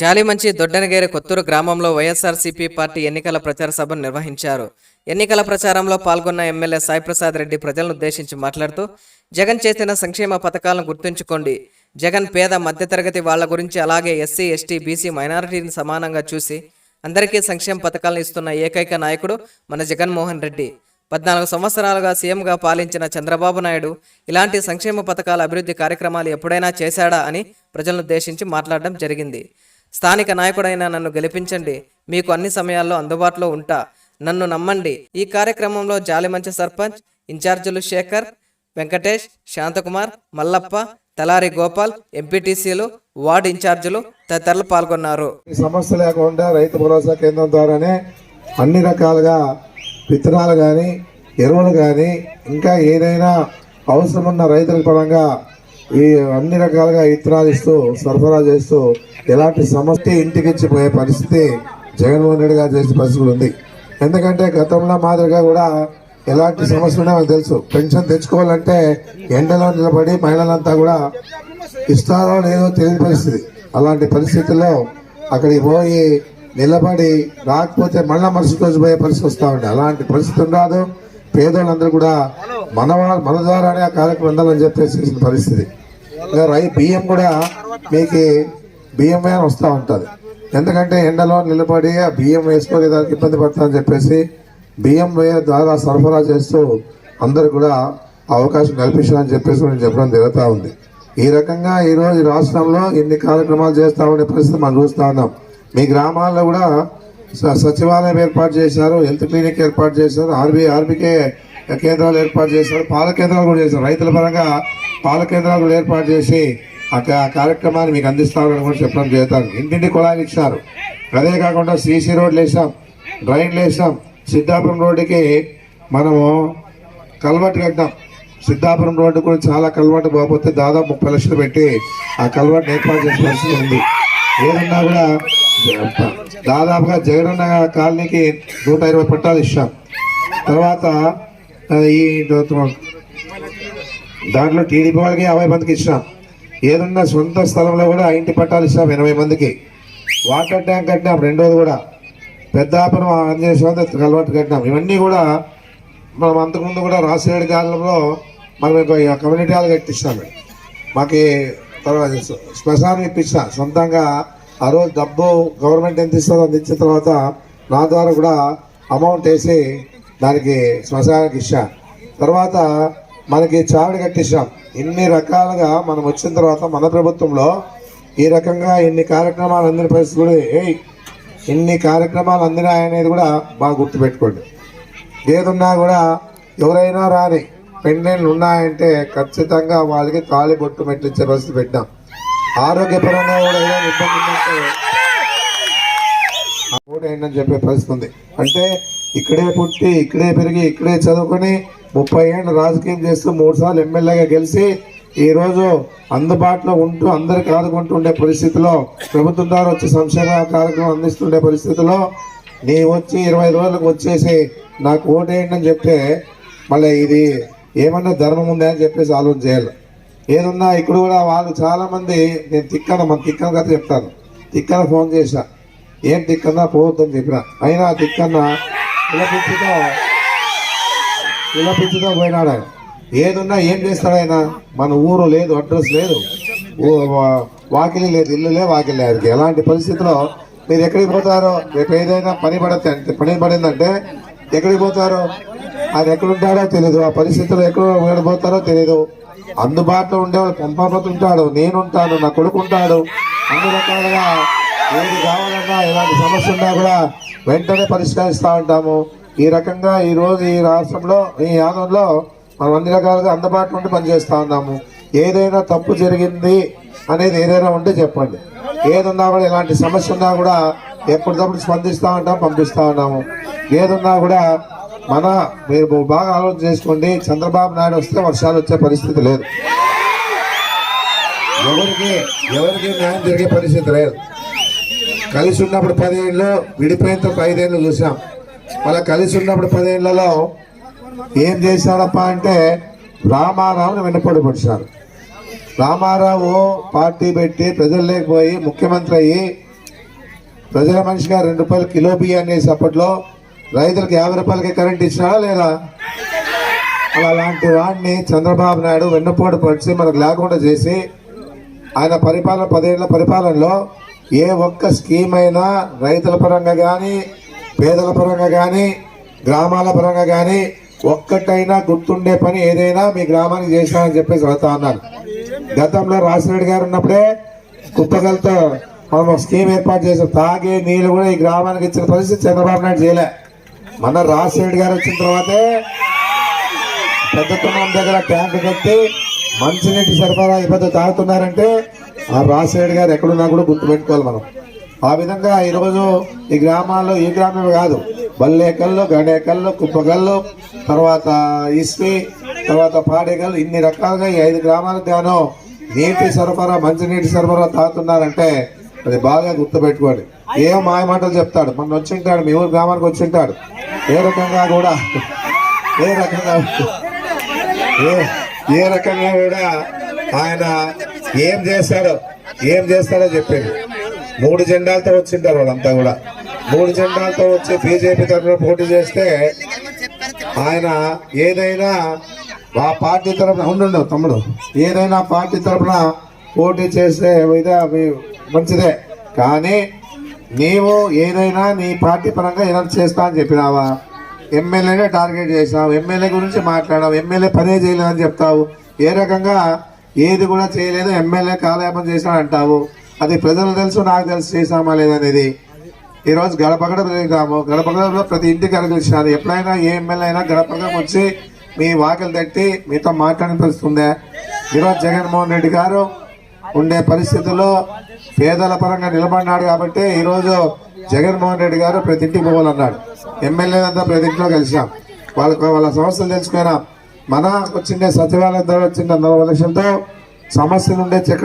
జాలిమంచి దొడ్డనగేరి కొత్తూరు గ్రామంలో వైఎస్ఆర్సీపీ పార్టీ ఎన్నికల ప్రచార సభను నిర్వహించారు. ఎన్నికల ప్రచారంలో పాల్గొన్న ఎమ్మెల్యే సాయిప్రసాద్ రెడ్డి ప్రజలను ఉద్దేశించి మాట్లాడుతూ జగన్ చేసిన సంక్షేమ పథకాలను గుర్తుంచుకోండి. జగన్ పేద మధ్యతరగతి వాళ్ళ గురించి అలాగే ఎస్సీ ఎస్టీ బీసీ మైనారిటీని సమానంగా చూసి అందరికీ సంక్షేమ పథకాలను ఇస్తున్న ఏకైక నాయకుడు మన జగన్మోహన్ రెడ్డి. పద్నాలుగు సంవత్సరాలుగా సీఎంగా పాలించిన చంద్రబాబు నాయుడు ఇలాంటి సంక్షేమ పథకాల అభివృద్ధి కార్యక్రమాలు ఎప్పుడైనా చేశాడా అని ప్రజలను ఉద్దేశించి మాట్లాడడం జరిగింది. స్థానిక నాయకుడైన నన్ను గెలిపించండి. మీకు అన్ని సమయాల్లో అందుబాటులో ఉంటా. నన్ను నమ్మండి. ఈ కార్యక్రమంలో జాలిమంచి సర్పంచ్ ఇన్ఛార్జీలు శేఖర్ వెంకటేష్ శాంతకుమార్ మల్లప్ప తలారి గోపాల్ ఎంపీటీసీలు వార్డు ఇన్ఛార్జీలు తదితరులు పాల్గొన్నారు. ఈ సమస్య లేకుండా రైతు భరోసా కేంద్రం ద్వారానే అన్ని రకాలుగా విత్తనాలు కానీ ఎరువులు కానీ ఇంకా ఏదైనా అవసరం ఉన్న రైతుల పరంగా ఈ అన్ని రకాలుగా విత్తనాలు ఇస్తూ సరఫరా చేస్తూ ఎలాంటి సమస్య ఇంటికిచ్చిపోయే పోయే పరిస్థితి జగన్మోహన్ రెడ్డి గారు చేసే పరిస్థితి ఉంది. ఎందుకంటే గతంలో మాదిరిగా కూడా ఎలాంటి సమస్యలు ఉన్నాయో మనకు తెలుసు. పెన్షన్ తెచ్చుకోవాలంటే ఎండలో నిలబడి మహిళలంతా కూడా ఇస్తారో లేదో తెలియని పరిస్థితి. అలాంటి పరిస్థితుల్లో అక్కడికి పోయి నిలబడి రాకపోతే మళ్ళా మరుసటి రోజు పోయే పరిస్థితి వస్తూ ఉండే అలాంటి పరిస్థితి ఉండదు. పేదోళ్ళందరూ కూడా మన మన ద్వారానే ఆ కార్యక్రమం ఉండాలని చెప్పేసి పరిస్థితి. రై బియ్యం కూడా మీకు బియ్యం మీద వస్తూ ఉంటుంది. ఎందుకంటే ఎండలో నిలబడి ఆ బియ్యం వేసుకొని దానికి ఇబ్బంది పడతామని చెప్పేసి బియ్యం వేయ ద్వారా సరఫరా చేస్తూ అందరు కూడా అవకాశం కల్పించాలని చెప్పేసి నేను చెప్పడం జరుగుతూ ఉంది. ఈ రకంగా ఈరోజు రాష్ట్రంలో ఇన్ని కార్యక్రమాలు చేస్తామనే పరిస్థితి మనం చూస్తూ ఉన్నాం. మీ గ్రామాల్లో కూడా స- సచివాలయం ఏర్పాటు చేశారు హెల్త్ క్లినిక్ ఏర్పాటు చేశారు ఆర్బీ ఆర్బీకే కేంద్రాలు ఏర్పాటు చేశారు. పాల కేంద్రాలు కూడా చేశారు. రైతుల పరంగా పాల కేంద్రాలు కూడా ఏర్పాటు చేసి ఆ కార్యక్రమాన్ని మీకు అందిస్తామని కూడా చెప్పడం చేస్తారు ఇంటింటి కుళాయిలు ఇచ్చారు. అదే కాకుండా సీసీ రోడ్లు వేసాం డ్రైన్లు వేసాం సిద్ధాపురం రోడ్డుకి మనము కల్వర్ట్ కట్టాం సిద్ధాపురం రోడ్డు కూడా చాలా కల్వర్ట్ పోకపోతే దాదాపు ముప్పై లక్షలు పెట్టి ఆ కల్వర్ట్ ఏర్పాటు చేసే పరిస్థితి ఉంది. ఏదన్నా కూడా దాదాపుగా జగనన్న కాలనీకి నూట ఇరవై పట్టాలు ఇచ్చాం. తర్వాత ఈ దాంట్లో టీడీపీ వాళ్ళకి యాభై మందికి ఇచ్చినాం. ఏదన్నా సొంత స్థలంలో కూడా ఆ ఇంటి పట్టాలు ఇచ్చినాం ఎనభై మందికి. వాటర్ ట్యాంక్ కట్టినాం రెండోది కూడా. పెద్దాపురం ఆంజనేయ స్వామి కలవాటు కట్టినాం. ఇవన్నీ కూడా మనం అంతకుముందు కూడా రాసిరెడ్డి కాలంలో మనం కమ్యూనిటీ హాల్ కట్టించినాం. మాకు తర్వాత శ్మశానం ఇప్పించిన. సొంతంగా ఆ రోజు డబ్బు గవర్నమెంట్ ఎంత ఇస్తుందో అందించిన ఇచ్చిన తర్వాత నా ద్వారా కూడా అమౌంట్ వేసి దానికి శ్మశానానికి ఇచ్చాం తర్వాత మనకి చావిడి కట్టించాం ఇన్ని రకాలుగా మనం వచ్చిన తర్వాత మన ప్రభుత్వంలో ఈ రకంగా ఇన్ని కార్యక్రమాలు అందిన పరిస్థితి కూడా ఏయ్ ఇన్ని కార్యక్రమాలు అందినాయనేది కూడా బాగా గుర్తుపెట్టుకోండి. ఏదున్నా కూడా ఎవరైనా రాని పెండెంట్లు ఉన్నాయంటే ఖచ్చితంగా వాళ్ళకి తాళి బొట్టు మెట్లించే పరిస్థితి పెట్టాం ఆరోగ్యపరంగా కూడా ఏదైనా ఇబ్బంది ఉందంటే ఆ చెప్పే పరిస్థితి ఉంది. అంటే ఇక్కడే పుట్టి ఇక్కడే పెరిగి ఇక్కడే చదువుకొని ముప్పై ఏళ్ళు రాజకీయం చేస్తూ మూడు సార్లు ఎమ్మెల్యేగా గెలిచి ఈరోజు అందుబాటులో ఉంటూ అందరికి ఆదుకుంటూ ఉండే పరిస్థితిలో ప్రభుత్వం ద్వారా వచ్చి సంక్షేమ కార్యక్రమం అందిస్తుండే పరిస్థితిలో నీ వచ్చి ఇరవై రోజులకు వచ్చేసి నాకు ఓటేయండి అని చెప్తే మళ్ళీ ఇది ఏమన్నా ధర్మం ఉందా అని చెప్పేసి ఆలోచన చేయాలి. ఏదన్నా ఇక్కడ కూడా వాళ్ళు చాలామంది నేను తిక్కన మన తిక్కన కథ చెప్తాను. తిక్కన ఫోన్ చేశా. ఏం తిక్కన్నా పోవద్దని చెప్పిన. అయినా తిక్కన్నా పిల్లపిచ్చితో పిల్లపిచ్చితో పోయినాడు. ఆయన ఏదున్నా ఏం చేస్తాడు ఆయన? మన ఊరు లేదు అడ్రస్ లేదు. వాకిలి లేదు ఇల్లు లే వాకిలి లేదు. ఆయనకి ఎలాంటి పరిస్థితిలో మీరు ఎక్కడికి పోతారో రేపు ఏదైనా పని పడతే అంటే పని పడిందంటే ఎక్కడికి పోతారో? ఆయన ఎక్కడుంటాడో తెలియదు ఆ పరిస్థితుల్లో ఎక్కడ పోతారో తెలియదు అందుబాటులో ఉండేవాడు ఉంటాడు నేనుంటాను నా కొడుకు ఉంటాడు. అన్ని రకాలుగా ఏది కావాలన్నా ఎలాంటి సమస్య ఉన్నా కూడా వెంటనే పరిష్కరిస్తూ ఉంటాము. ఈ రకంగా ఈరోజు ఈ రాష్ట్రంలో ఈ యాదంలో మనం అన్ని రకాలుగా అందుబాటులో ఉండి పనిచేస్తూ ఉన్నాము. ఏదైనా తప్పు జరిగింది అనేది ఏదైనా ఉంటే చెప్పండి. ఏదున్నా కూడా ఎలాంటి సమస్య ఉన్నా కూడా ఎప్పటికప్పుడు స్పందిస్తూ ఉంటాం పంపిస్తూ ఉన్నాము. ఏదున్నా కూడా మన మీరు బాగా ఆలోచన చేసుకోండి. చంద్రబాబు నాయుడు వస్తే వర్షాలు వచ్చే పరిస్థితి లేదు. ఎవరికి ఎవరికి న్యాయం జరిగే పరిస్థితి లేదు. కలిసి ఉన్నప్పుడు పదేళ్ళు విడిపోయిన తర్వాత ఐదేళ్ళు చూసాం. మళ్ళీ కలిసి ఉన్నప్పుడు పదేళ్ళలో ఏం చేశాడప్ప అంటే రామారావుని వెన్నపడి పొడిచారు. రామారావు పార్టీ పెట్టి ప్రజల్లోకి పోయి ముఖ్యమంత్రి అయ్యి ప్రజల మనిషిగా రెండు రూపాయలు కిలో బియ్యాన్ని వేసి అప్పట్లో రైతులకు యాభై రూపాయలకి కరెంట్ ఇచ్చినాడా లేదా? అలా అలాంటి వాడిని చంద్రబాబు నాయుడు వెన్నపోటు పడిచి మనకు లేకుండా చేసి ఆయన పరిపాలన పదేళ్ళ పరిపాలనలో ఏ ఒక్క స్కీమ్ అయినా రైతుల పరంగా కానీ పేదల పరంగా కానీ గ్రామాల పరంగా కానీ ఒక్కటైనా గుర్తుండే పని ఏదైనా మీ గ్రామానికి చేసినానని చెప్పేసి వెళ్తా ఉన్నారు. గతంలో రాసిరెడ్డి గారు ఉన్నప్పుడే కుప్పగలతో మనం ఒక స్కీమ్ ఏర్పాటు చేసాం తాగే నీళ్ళు కూడా ఈ గ్రామానికి ఇచ్చిన పరిస్థితి చంద్రబాబు నాయుడు చేయలే. మన రాసిరెడ్డి గారు వచ్చిన తర్వాతే పెద్ద కుటుంబం దగ్గర ట్యాంక్ కట్టి మంచినీటి సరఫరా ఇబ్బంది తాగుతున్నారంటే ఆ రాజశేఖర్ గారు ఎక్కడున్నా కూడా గుర్తుపెట్టుకోవాలి మనం. ఆ విధంగా ఈరోజు ఈ గ్రామాల్లో ఈ గ్రామమే కాదు బల్లేకల్లో గడేకల్లో కుప్పగల్లు తర్వాత ఇస్వి తర్వాత పాడేకల్లు ఇన్ని రకాలుగా ఈ ఐదు గ్రామాలకు గాను నీటి సరఫరా మంచినీటి సరఫరా తాగుతున్నారంటే అది బాగా గుర్తుపెట్టుకోండి. ఏం మాయ మాటలు చెప్తాడు? మొన్న వచ్చింటాడు మీ ఊరు గ్రామానికి వచ్చింటాడు. ఏ రకంగా కూడా ఏ రకంగా ఏ ఏ రకంగా కూడా ఆయన ఏం చేస్తాడో ఏం చేస్తాడో చెప్పింది మూడు జెండాలతో వచ్చింటారు వాళ్ళంతా కూడా. మూడు జెండాలతో వచ్చి బీజేపీ తరఫున పోటీ చేస్తే ఆయన ఏదైనా ఆ పార్టీ తరఫున ఉండు తమ్ముడు ఏదైనా పార్టీ తరఫున పోటీ చేస్తే ఇదే మంచిదే. కానీ నీవు ఏదైనా నీ పార్టీ పరంగా ఏదైనా చేస్తా అని చెప్పినావా? ఎమ్మెల్యేనే టార్గెట్ చేసినావు ఎమ్మెల్యే గురించి మాట్లాడావు ఎమ్మెల్యే పనే చేయలేదని చెప్తావు. ఏ రకంగా ఏది కూడా చేయలేదు ఎమ్మెల్యే కాలయాపం చేశాడు అంటావు అది ప్రజలు తెలుసు నాకు తెలుసు చేశామా లేదనేది ఈరోజు గడపగడ తిరిగాము. గడపగడలో ప్రతి ఇంటికి అరగలిసినారు ఎప్పుడైనా ఏ ఎమ్మెల్యే అయినా గడపగడ వచ్చి మీ వాకిలు తట్టి మీతో మాట్లాడిన పరిస్థితి ఉందే ఈరోజు జగన్మోహన్ రెడ్డి గారు ఉండే పరిస్థితుల్లో పేదల పరంగా నిలబడినాడు కాబట్టి ఈరోజు జగన్మోహన్ రెడ్డి గారు ప్రతి ఇంటికి పోవాలన్నాడు. ఎమ్మెల్యేలంతా ప్రతి ఇంట్లో కలిసాం వాళ్ళకు వాళ్ళ సమస్యలు తెలుసుకున్నాం. మన వచ్చిండే సచివాలయం ద్వారా వచ్చిండే నలభై లక్షలతో సమస్యలు ఉండే చక్ర